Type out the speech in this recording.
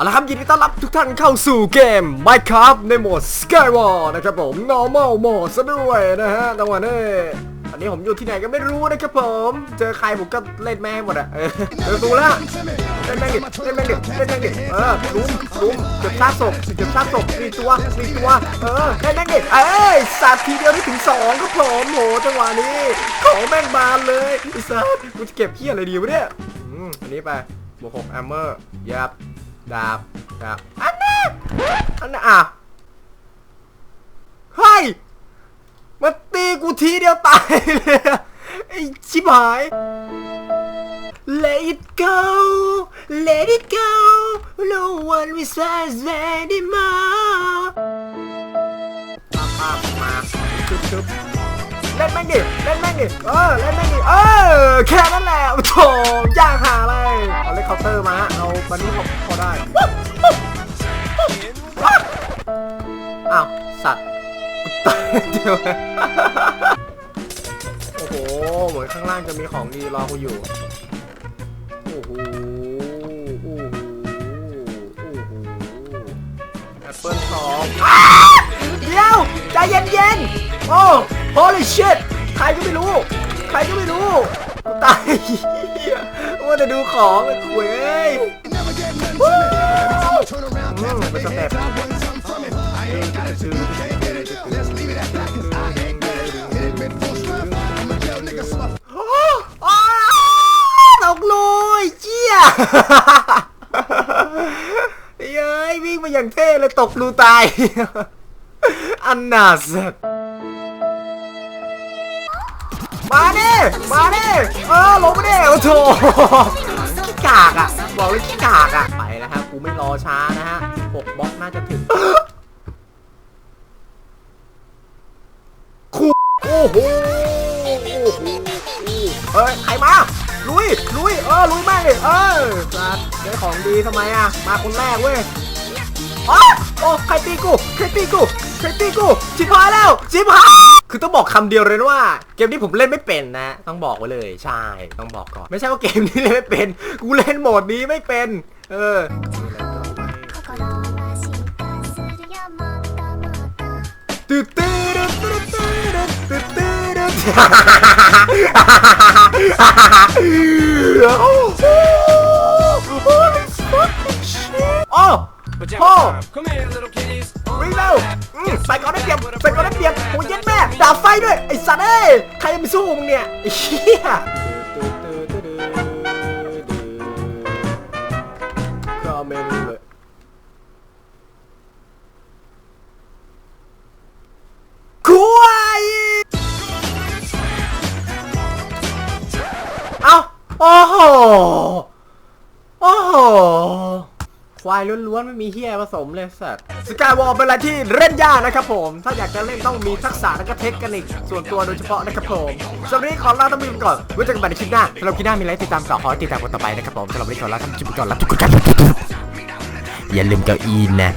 เอาละครับยินดีต้อนรับทุกท่านเข้าสู่เกม Minecraft ในโหมด Skywar นะครับผม Normal Mode ซะด้วยนะฮะจังหวะนี้อันนี้ผมอยู่ที่ไหนก็ไม่รู้นะครับผม เจอใครผมก็เล่นแม่งหมดอะเออเจอกูล้วเล่นแม่งดิเล่นแม่งดิเล่นแม่งดิเออลุ้มลุ้มเก็บซากศพเก็บซากศพมีตัวมีตัวเออเล่นแม่งดิเอ้ยสัตว์ทีเดียวได้ถึงสองครับผมโหจังหวะนี้ของแม่งบานเลยไอ้สัตว์กูจะเก็บเพี้ยอะไรดีวะเนี่ยอันนี้ไปบวกหกแอมเมอร์ยับ ดาบดาบอันนี้อันนี้อะเฮ้ยมาตีกูทีเดียวตายเลยไอ้ชิบหาย Let it go Let it go No one will says anymore มามามาชึบชึบเล่นแม่งดิ เล่นแม่งดิ เออ เล่นแม่งดิ เออ แค่นั้นแหละโอ้โถยากหา เอเล่นเคาน์เตอร์มาฮะเอาบันนี้เขาพอได้อ้าวสัตว์ตายเดียวโอ้โหเหมือนข้างล่างจะมีของดีรอกูอยู่โอ้โหโอ้โหโอ้โหแอปเปิลสองเดี๋ยวใจเย็นๆโอ้ holy shit ใครก็ไม่รู้ ใครก็ไม่รู้ กูตายเหี้ยว่าจะดูของไอ้คุยเอ้ยวู้อืมเป็นสเต็ปโอ้อ้าวตกลุยเจี๊ยเย้ยวิ่งมาอย่างเท่เลยตกรูตาย อันนาสัตมาดิ มาดิเออลงมาดิโอ้โถขี้กากอะ บอกเลยขี้กากอะ ไปแล้วฮะกูไม่รอช้านะฮะหกบล็อกน่าจะถึงคูโอ้โหโอ้โหเฮ้ยใครมา ลุย ลุย เออ ลุยมากเลยเออสัตว์ได้ของดีทำไมอะ มาคนแรกเว้ยอ๋อโอ้ใครตีกู ใครตีกู ใครตีกู ชิบหายแล้ว ชิบหาย คือต้องบอกคำเดียวเลยว่าเกมที่ผมเล่นไม่เป็นนะ ต้องบอกไว้เลยใช่ต้องบอกก่อน ไม่ใช่ว่าเกมนี้เล่นไม่เป็น กูเล่นโหมดนี้ไม่เป็น เออตื่นเต้นตื่นเต้นตื่นเต้นโอ้โหโอ้โห But Jimmy, oh. come here, little kid. วิ่งเร็วอืมใส่ก่อนได้เปรียบใส่ก่อนได้เปรียบโอ้ยเย็นแม่ดาบไฟด้วยไอ้สัตว์เอ้ยใครจะไปสู้มึงเนี่ยไอ้เหี้ยคอมเมนต์เลยควายเอ้าโอ้โหโอ้โห ควายล้วนๆไม่มีเฮียผสมเลยสัตว์สกายวอลเป็นอะไรที่เล่นยากนะครับผม ถ้าอยากจะเล่นต้องมีทักษะและก็เทคนิคส่วนตัวโดยเฉพาะนะครับผมสำหรับนี้ขอลาท่านผู้ชมก่อนไว้เจอกันใหม่ในคลิปหน้าสำหรับคลิปหน้ามีอะไรติดตามต่อขอติดตามกันต่อไปนะครับผมสำหรับวันนี้ขอลาท่านผู้ชมก่อนลาทุกคนกันอย่าลืมเก้าอี้นะ